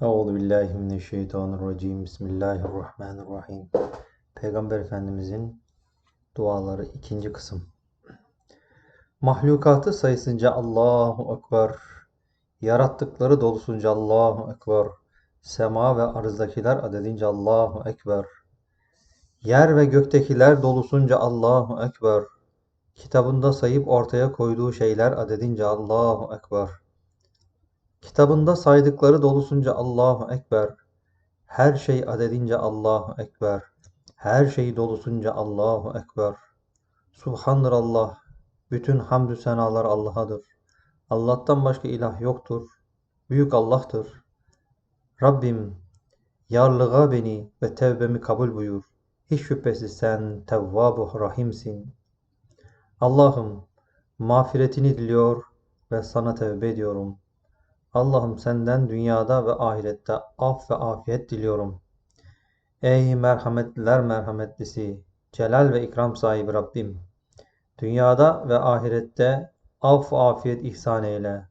Euzu billahi mineşşeytanirracim. Bismillahirrahmanirrahim. Peygamber Efendimizin duaları ikinci kısım. Mahlukatı sayısınca Allahu Ekber. Yarattıkları dolusunca Allahu Ekber. Sema ve arzdakiler adedince Allahu Ekber. Yer ve göktekiler dolusunca Allahu Ekber. Kitabında sayıp ortaya koyduğu şeyler adedince Allahu Ekber. Kitabında saydıkları dolusunca Allahu Ekber. Her şey adedince Allahu Ekber. Her şey dolusunca Allahu Ekber. Subhanallah. Bütün hamdü senalar Allah'adır. Allah'tan başka ilah yoktur. Büyük Allah'tır. Rabbim yarlığa beni ve tevbemi kabul buyur. Hiç şüphesiz sen Tevvab-ı Rahimsin. Allah'ım mağfiretini diliyor ve sana tevbe ediyorum. Allah'ım senden dünyada ve ahirette af ve afiyet diliyorum. Ey merhametliler merhametlisi, celal ve ikram sahibi Rabbim. Dünyada ve ahirette af ve afiyet ihsan eyle.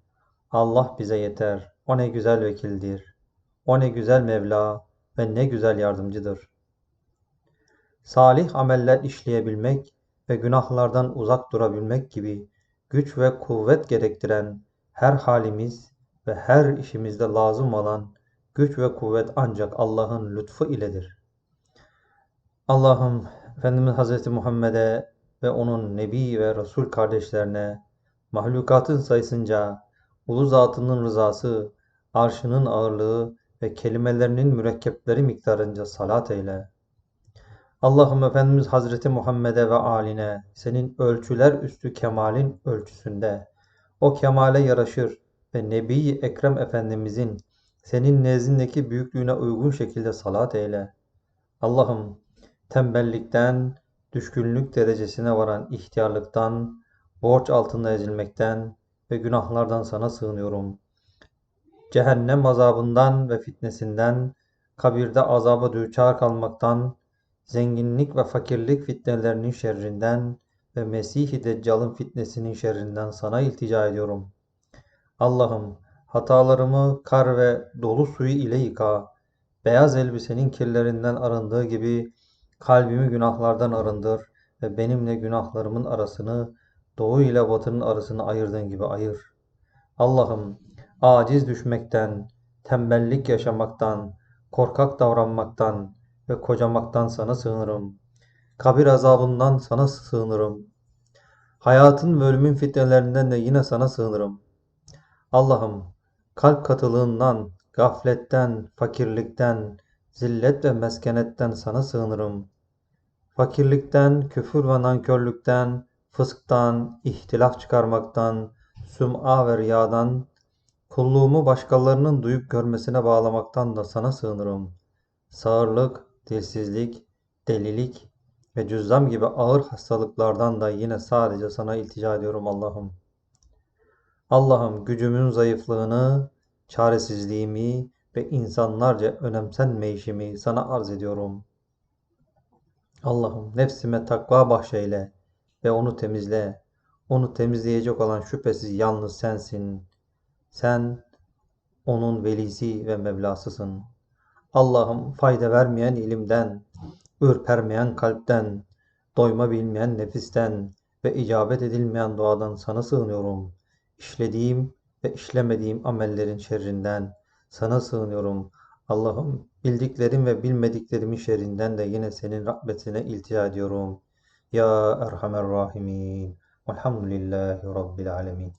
Allah bize yeter. O ne güzel vekildir. O ne güzel Mevla ve ne güzel yardımcıdır. Salih ameller işleyebilmek ve günahlardan uzak durabilmek gibi güç ve kuvvet gerektiren her halimiz ve her işimizde lazım olan güç ve kuvvet ancak Allah'ın lütfu iledir. Allah'ım Efendimiz Hazreti Muhammed'e ve onun Nebi ve Resul kardeşlerine mahlukatın sayısınca ulu zatının rızası, arşının ağırlığı ve kelimelerinin mürekkepleri miktarınca salat eyle. Allah'ım Efendimiz Hazreti Muhammed'e ve aline senin ölçüler üstü kemalin ölçüsünde o kemale yaraşır ve Nebi Ekrem Efendimizin senin nezdindeki büyüklüğüne uygun şekilde salat eyle. Allah'ım tembellikten, düşkünlük derecesine varan ihtiyarlıktan, borç altında ezilmekten ve günahlardan sana sığınıyorum. Cehennem azabından ve fitnesinden, kabirde azaba düçar kalmaktan, zenginlik ve fakirlik fitnelerinin şerrinden ve Mesih-i Deccal'ın fitnesinin şerrinden sana iltica ediyorum. Allah'ım hatalarımı kar ve dolu suyu ile yıka. Beyaz elbisenin kirlerinden arındığı gibi kalbimi günahlardan arındır ve benimle günahlarımın arasını doğu ile batının arasını ayırdığın gibi ayır. Allah'ım aciz düşmekten, tembellik yaşamaktan, korkak davranmaktan ve kocamaktan sana sığınırım. Kabir azabından sana sığınırım. Hayatın ve ölümün fitnelerinden de yine sana sığınırım. Allah'ım kalp katılığından, gafletten, fakirlikten, zillet ve meskenetten sana sığınırım. Fakirlikten, küfür ve nankörlükten, fısktan, ihtilaf çıkarmaktan, süm'a ve riyadan, kulluğumu başkalarının duyup görmesine bağlamaktan da sana sığınırım. Sağırlık, dilsizlik, delilik ve cüzzam gibi ağır hastalıklardan da yine sadece sana iltica ediyorum Allah'ım. Allah'ım gücümün zayıflığını, çaresizliğimi ve insanlarca önemsenmeyişimi sana arz ediyorum. Allah'ım nefsime takva bahşeyle ve onu temizle. Onu temizleyecek olan şüphesiz yalnız sensin. Sen onun velisi ve Mevlasısın. Allah'ım fayda vermeyen ilimden, ürpermeyen kalpten, doyma bilmeyen nefisten ve icabet edilmeyen duadan sana sığınıyorum. İşlediğim ve işlemediğim amellerin şerrinden sana sığınıyorum. Allah'ım bildiklerim ve bilmediklerimin şerrinden de yine senin rahmetine iltica ediyorum. Ya Erhamer Rahimin. Velhamdülillahi Rabbil Alemin.